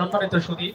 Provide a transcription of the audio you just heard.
সম্মানিত সুদী